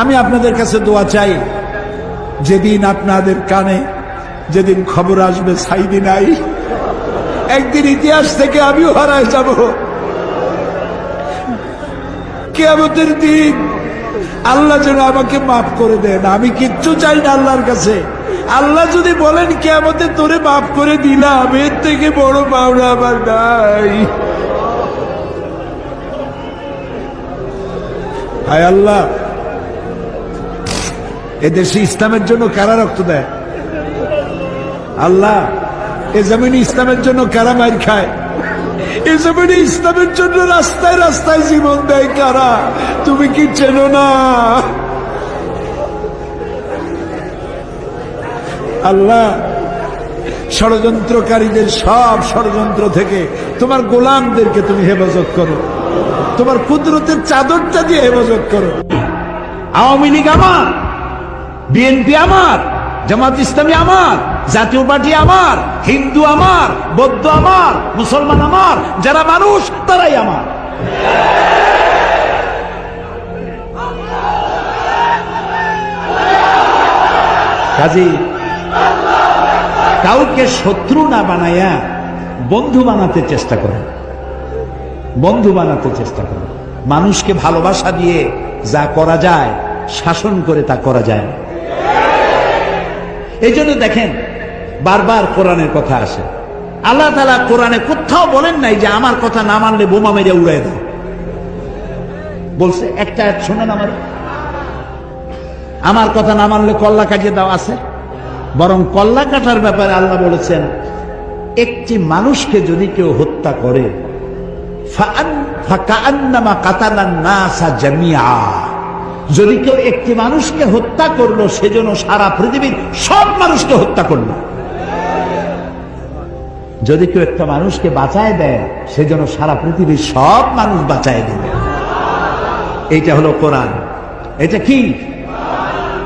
আমি আপনাদের কাছে দোয়া চাই, যেদিন আপনাদের কানে যেদিন খবর আসবে, সাইদি নাই। একদিন ইতিহাস থেকে আমিও হারায় যাব। কেয়ামতের দিন আল্লাহ যেন আমাকে মাফ করে দেন। আমি কিচ্ছু চাই না আল্লাহর কাছে। আল্লাহ যদি বলেন, কেয়ামতে তোরে মাফ করে দিলাম, এর থেকে বড় পাওনা আমার নাই। হায় আল্লাহ এদেশে ইসলামের জন্য কারা রক্ত দেয়? আল্লাহ, এ জমিনে ইসলামের জন্য কারা মার খায়? এ জমিনে ইসলামের জন্য রাস্তায় রাস্তায় জীবন দেয় কারা? তুমি কি চেনো না? আল্লাহ, ষড়যন্ত্রকারীদের সব ষড়যন্ত্র থেকে তোমার গোলামদেরকে তুমি হেফাজত করো। তোমার কুদরতের চাদরটা দিয়ে হেফাজত করো। আওয়ামী লীগ আমার। বিএনপি আমার, জামাত ইসলামী আমার, জাতীয় পার্টি আমার, হিন্দু আমার, বৌদ্ধ আমার, মুসলমান আমার, যারা মানুষ তারাই আমার। কাজী, কাউকে শত্রু না বানাইয়া বন্ধু বানাতে চেষ্টা করে বন্ধু বানাতে চেষ্টা করে মানুষকে ভালোবাসা দিয়ে যা করা যায়, শাসন করে তা করা যায় না। এই জন্য দেখেন, বারবার কোরআনের কথা আসে। আল্লাহ তালা কোরআনে কোথাও বলেন নাই যে আমার কথা না মানলে বোমা মেরে উড়াই দাও বলছে, একটা শোনেন আমার। আমার কথা না মানলে কল্লা কাটিয়ে দাও, আছে। বরং কল্লা কাটার ব্যাপারে আল্লাহ বলেছেন, একটি মানুষকে যদি কেউ হত্যা করে, ফাআন- কাতালান নাসা জামিআ। যদি কেউ একটি মানুষকে হত্যা করল সেজন্য সারা পৃথিবীর সব মানুষকে হত্যা করল। যদি কেউ একটা মানুষকে বাঁচায় দেয় সেজন্য সারা পৃথিবীর সব মানুষ বাঁচায় দেবে। এইটা হলো কোরআন। এটা কি?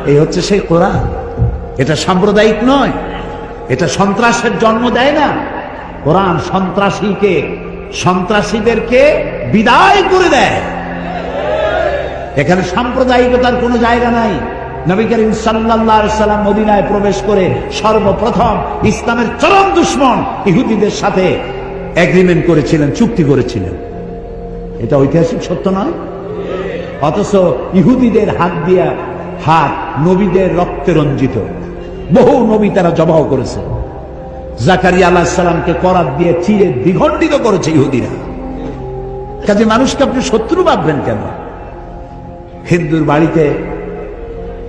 এই হচ্ছে সেই কোরআন। এটা সাম্প্রদায়িক নয়। এটা সন্ত্রাসের জন্ম দেয় না। কোরআন সন্ত্রাসীকে, সন্ত্রাসীদেরকে বিদায় করে দেয়। এখানে সাম্প্রদায়িকতার কোনো জায়গা নাই। নবী করিম আলাইহি সাল্লাম মদিনায় প্রবেশ করে সর্বপ্রথম ইসলামের চরম দুশ্মন ইহুদিদের সাথে এগ্রিমেন্ট করেছিলেন, চুক্তি করেছিলেন। এটা ঐতিহাসিক সত্য নয়? অথচ ইহুদিদের হাত দিয়া হাত নবীদের রক্তে রঞ্জিত। বহু নবী তারা জবাহ করেছে। জাকারিয়া আল্লাহ সাল্লামকে করাত দিয়ে চিরে দ্বিখণ্ডিত করেছে ইহুদিরা। কাজে মানুষকে আপনি শত্রু ভাববেন কেন? হিন্দুর বাড়িতে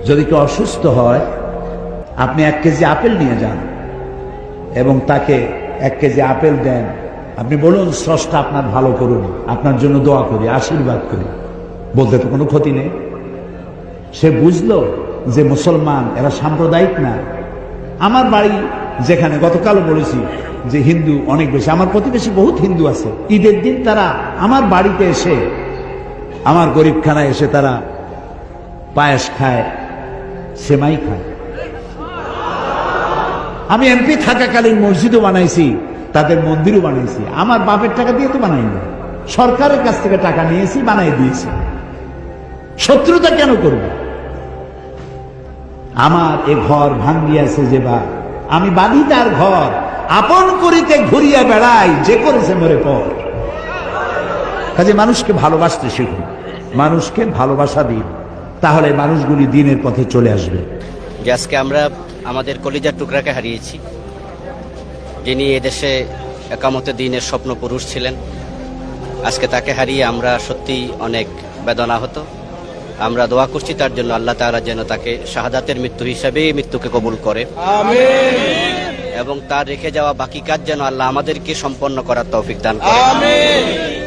যদি কেউ অসুস্থ হয়, আপনি এক কেজি আপেল নিয়ে যান এবং তাকে এক কেজি আপেল দেন। আপনি বলুন, স্রষ্টা আপনার ভালো করুন, আপনার জন্য দোয়া করি, আশীর্বাদ করি। বলতে তো কোনো ক্ষতি নেই। সে বুঝলো যে মুসলমান, এরা সাম্প্রদায়িক না। আমার বাড়ি যেখানে গতকালও বলেছি যে হিন্দু অনেক বেশি, আমার প্রতিবেশী বহুত হিন্দু আছে। ঈদের দিন তারা আমার বাড়িতে এসে আমার গরিবখানায় এসে তারা পায়েস খায়, সেমাই খায়। আমি এমপি থাকাকালীন মসজিদও বানাইছি, তাদের মন্দিরও বানাইছি। আমার বাপের টাকা দিয়ে তো বানাইনি। সরকারের কাছ থেকে টাকা নিয়েছি, বানাই দিয়েছি। শত্রুতা কেন করব? আমার এ ঘর ভাঙ্গিয়াছে যে বা, আমি বাঁধি তার ঘর, আপন করিতে ঘুরিয়া বেড়াই, যে করেছে মরে পর। কাজে মানুষকে ভালোবাসতে শিখুন। মানুষকে ভালোবাসা দিন। তাহলে মানুষগুলি দিনের পথে চলে আসবে। যে আজকে আমরা আমাদের কলিজার টুকরাকে হারিয়েছি যিনি এদেশে একামতে দিনের স্বপ্ন পুরুষ ছিলেন আজকে তাকে হারিয়ে আমরা সত্যি অনেক বেদনা হতো আমরা দোয়া করছি তার জন্য আল্লাহ তাআলা যেন তাকে শাহাদাতের মৃত্যু হিসেবে মৃত্যুকে কবুল করে। এবং তার রেখে যাওয়া বাকি কাজ যেন আল্লাহ আমাদেরকে সম্পন্ন করার তৌফিক দান করে।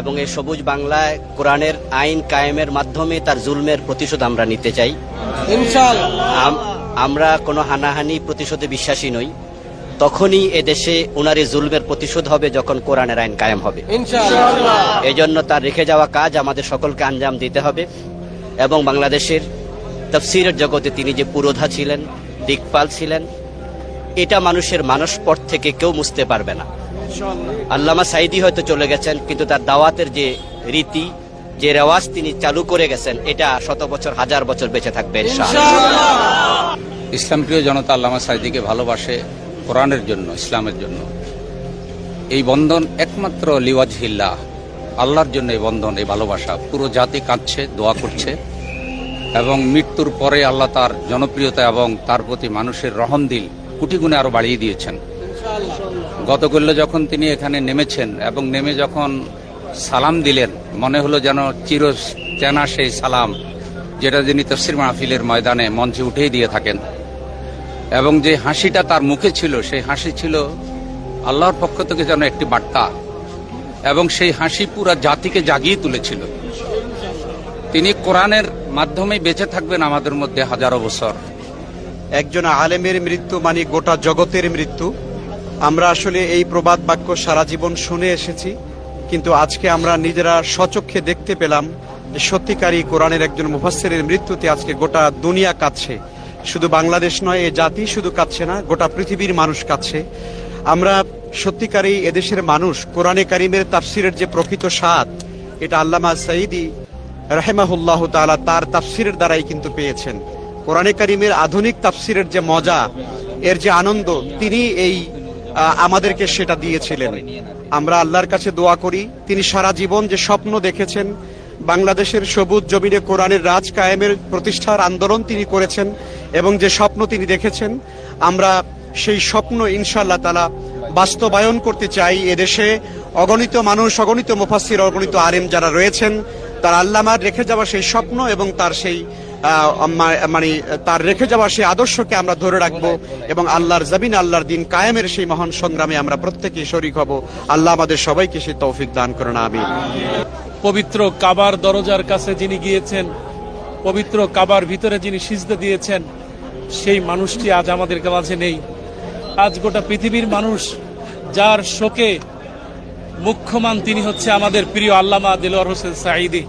এবং এই সবুজ বাংলায় কোরআনের আইন কায়েমের মাধ্যমে তার জুলমের প্রতিশোধ আমরা নিতে চাই। আমরা কোনো হানাহানি প্রতিশোধে বিশ্বাসী নই। তখনই এদেশে ওনার এই জুলমের প্রতিশোধ হবে যখন কোরআনের আইন কায়েম হবে। এই জন্য তার রেখে যাওয়া কাজ আমাদের সকলকে আঞ্জাম দিতে হবে এবং বাংলাদেশের তফসিরের জগতে তিনি যে পুরোধা ছিলেন দিকপাল ছিলেন এটা মানুষের মানসপট থেকে কেউ মুছতে পারবে না। আল্লামা সাইদি হয়তো চলে গেছেন কিন্তু তার দাওয়াতের যে রীতি যে রেওয়াজ তিনি চালু করে গেছেন এটা শত বছর হাজার বছর বেঁচে থাকবে ইসলাম প্রিয় জনতা আল্লামা সাইদিকে ভালোবাসে কোরআনের জন্য ইসলামের জন্য। এই বন্ধন একমাত্র লিওয়াজহিল্লাহ আল্লাহর জন্য এই বন্ধন এই ভালোবাসা। পুরো জাতি কাঁদছে দোয়া করছে। এবং মৃত্যুর পরে আল্লাহ তার জনপ্রিয়তা এবং তার প্রতি মানুষের রহম দিল কোটি গুণে আরও বাড়িয়ে দিয়েছেন। গতকল্য যখন তিনি এখানে নেমেছেন এবং নেমে যখন সালাম দিলেন, মনে হলো যেন চির চেনা সেই সালাম যেটা যিনি তফসির মাহফিলের ময়দানে মঞ্চে উঠেই দিয়ে থাকেন। এবং যে হাসিটা তার মুখে ছিল, সেই হাসি ছিল আল্লাহর পক্ষ থেকে যেন একটি বার্তা এবং সেই হাসি পুরা জাতিকে জাগিয়ে তুলেছিল। তিনি কোরআনের মাধ্যমে বেঁচে থাকবেন আমাদের মধ্যে হাজারো বছর। একজন আলেমের মৃত্যু মানে গোটা জগতের মৃত্যু। আমরা আসলে এই প্রবাদ বাক্য সারা জীবন শুনে এসেছি, কিন্তু আজকে আমরা নিজেরা সচক্ষে দেখতে পেলাম যে সত্যিকারী কোরআনের একজন মুফাসসিরের মৃত্যুতে আজকে গোটা দুনিয়া কাঁদছে। শুধু বাংলাদেশ নয়, এ জাতি শুধু কাঁদছে না, গোটা পৃথিবীর মানুষ কাঁদছে। আমরা সত্যিকারী এদেশের মানুষ, কোরআনে কারিমের তাফসিরের যে প্রকৃত স্বাদ, এটা আল্লামা সাইদি রাহেমাহুল্লাহ তাআলা তার তাফসিরের দ্বারাই কিন্তু পেয়েছেন। কোরআনে কারিমের আধুনিক তাফসিরের যে মজা, এর যে আনন্দ, তিনি এই আমাদেরকে সেটা দিয়েছিলেন। আমরা আল্লাহর কাছে দোয়া করি। তিনি সারা জীবন যে স্বপ্ন দেখেছেন, বাংলাদেশের সবুজ জমিনে কোরআনের রাজ কায়েমের প্রতিষ্ঠার আন্দোলন তিনি করেছেন এবং যে স্বপ্ন তিনি দেখেছেন, আমরা সেই স্বপ্ন ইনশাল্লাহ তালা বাস্তবায়ন করতে চাই এদেশে। অগণিত মানুষ, অগণিত মুফাসসির, অগণিত আলেম যারা রয়েছেন, তার আল্লামার রেখে যাওয়া সেই স্বপ্ন এবং তার সেই মানে তার রেখে যাওয়া সেই আদর্শকে আমরা ধরে রাখব এবং আল্লাহর জমিন, আল্লাহর দিন কায়েমের সেই মহান সংগ্রামে আমরা প্রত্যেকে শরিক হব। আল্লাহ আমাদের সবাইকে সেই তৌফিক দান করেন আমি পবিত্র কাবার দরজার কাছে যিনি গিয়েছেন, পবিত্র কাবার ভিতরে যিনি সিজদা দিয়েছেন, সেই মানুষটি আজ আমাদের মাঝে নেই। আজ গোটা পৃথিবীর মানুষ, যার শোকে মুখ্যমান তিনি হচ্ছে আমাদের প্রিয় আল্লামা দিলওয়ার হোসেন সাঈদি।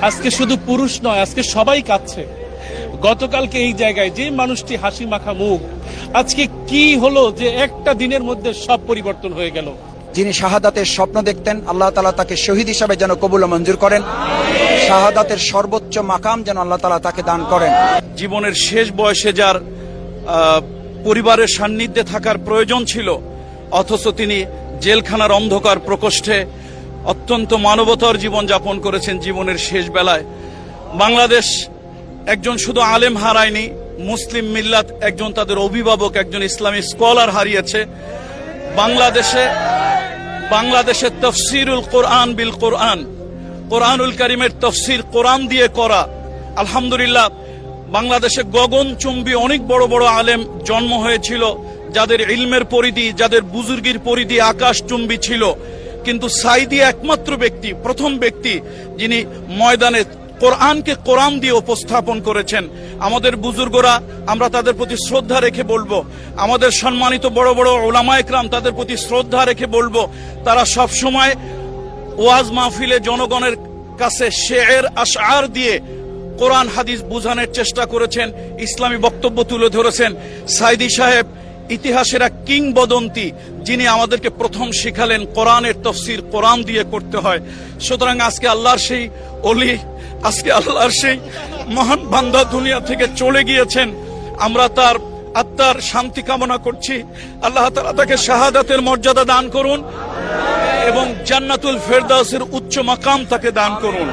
আজকে শুধু পুরুষ নয় আজকে সবাই কাঁদছে। গতকালকে এই জায়গায় যে মানুষটি হাসি মাখা মুখ আজকে কি হলো যে একটা দিনের মধ্যে সব পরিবর্তন হয়ে গেল? যিনি শাহাদাতের স্বপ্ন দেখতেন আল্লাহ তালা তাকে শহীদ হিসাবে যেন কবুল মঞ্জুর করেন। শাহাদাতের সর্বোচ্চ মাকাম যেন আল্লাহ তালা তাকে দান করেন। জীবনের শেষ বয়সে যার পরিবারের সান্নিধ্যে থাকার প্রয়োজন ছিল অথচ তিনি জেলখানার অন্ধকার প্রকোষ্ঠে অত্যন্ত মানবতার জীবন যাপন করেছেন জীবনের শেষ বেলায়। বাংলাদেশ একজন শুধু আলেম হারায়নি, মুসলিম মিল্লাত একজন তাদের অভিভাবক, একজন ইসলামী স্কলার হারিয়েছে। বাংলাদেশে বাংলাদেশে তফসিরুল কোরআন বিল কোরআন। কোরআনুল করিমের তফসির কোরআন দিয়ে করা। আলহামদুলিল্লাহ, বাংলাদেশে গগনচুম্বী অনেক বড় বড় আলেম জন্ম হয়েছিল, যাদের ইলমের পরিধি, যাদের বুজুর্গির পরিধি আকাশচুম্বী ছিল। কিন্তু সাইদি একমাত্র ব্যক্তি, প্রথম ব্যক্তি, যিনি ময়দানে কোরআনকে কোরআন দিয়ে উপস্থাপন করেছেন। আমাদের বুজুর্গরা, আমরা তাদের প্রতি শ্রদ্ধা রেখে বলব। আমাদের সম্মানিত বড় বড় ওলামা একরাম তাদের প্রতি শ্রদ্ধা রেখে বলব। তারা সব সময় ওয়াজ মাহফিলে জনগণের কাছে শের, আশআর দিয়ে কোরআন, হাদিস বুঝানোর চেষ্টা করেছেন। ইসলামী বক্তব্য তুলে ধরেছেন। সাইদি সাহেব ইতিহাসের এক কিংবদন্তি, যিনি আমাদেরকে প্রথম শিখালেন কোরআনের তফসির, কোরআন দিয়ে করতে হয়। সুতরাং আজকে আল্লাহর সেই অলি, আজকে আল্লাহর সেই মহান বান্দা দুনিয়া থেকে চলে গিয়েছেন। আমরা তার আত্মার শান্তি কামনা করছি। আল্লাহ তালা তাকে শাহাদাতের মর্যাদা দান করুন এবং জান্নাতুল ফেরদাউসের উচ্চ মাকাম তাকে দান করুন।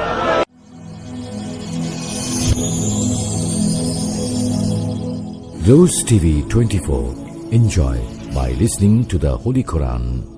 Rose TV 24. Enjoy by listening to the Holy Quran.